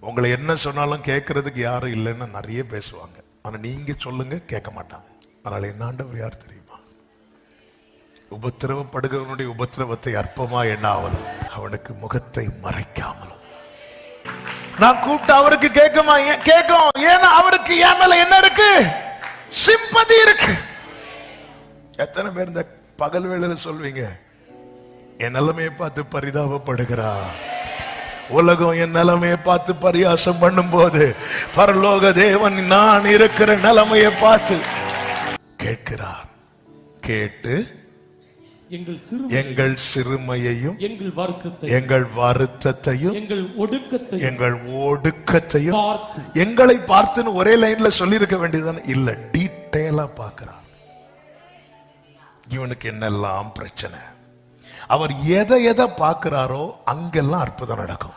உங்களை என்ன சொன்னாலும் கேட்கறதுக்கு யாரும் இல்லைன்னு நிறைய பேசுவாங்க. ஆனா நீங்க சொல்லுங்க கேட்க மாட்டாங்க. அதனால என்ன ஆண்டவர் யார் தெரியுமா? உபத்திரவப்படுகிறவனுடைய உபத்திரவத்தை அற்பமா எண்ணாமலும் அவனுக்கு முகத்தை மறைக்காமலும். நான் கூப்பிட்டு அவருக்கு கேட்குமா? ஏன் கேட்கும். ஏன்னா அவருக்கு என் மேல என்ன இருக்கு? சிம்பதி இருக்கு. எத்தனை பேர் இந்த பகல் வேளையில சொல்வீங்க? என் நிலைமையை பார்த்து பரிதாபப்படுகிறா. உலகம் என் நிலைமையை பார்த்து பரியாசம் பண்ணும்போது பரலோக தேவன் நான் இருக்கிற நிலைமையை பார்த்து கேட்கிறார். கேட்டு எங்கள் சிறு எங்கள் சிறுமையையும் எங்கள் வருத்தத்தை எங்கள் வருத்தத்தையும் எங்கள் ஒடுக்கத்தை எங்கள் ஒடுக்கத்தையும் பார்த்து எங்களை பார்த்துன்னு ஒரே லைன்ல சொல்லியிருக்க வேண்டியதுதானே? இல்ல டீட்டெயிலா பார்க்கிறார் இவனுக்கு என்னெல்லாம் பிரச்சனை? அவர் எதை எதை பார்க்கிறாரோ அங்கெல்லாம் அற்புதம் நடக்கும்.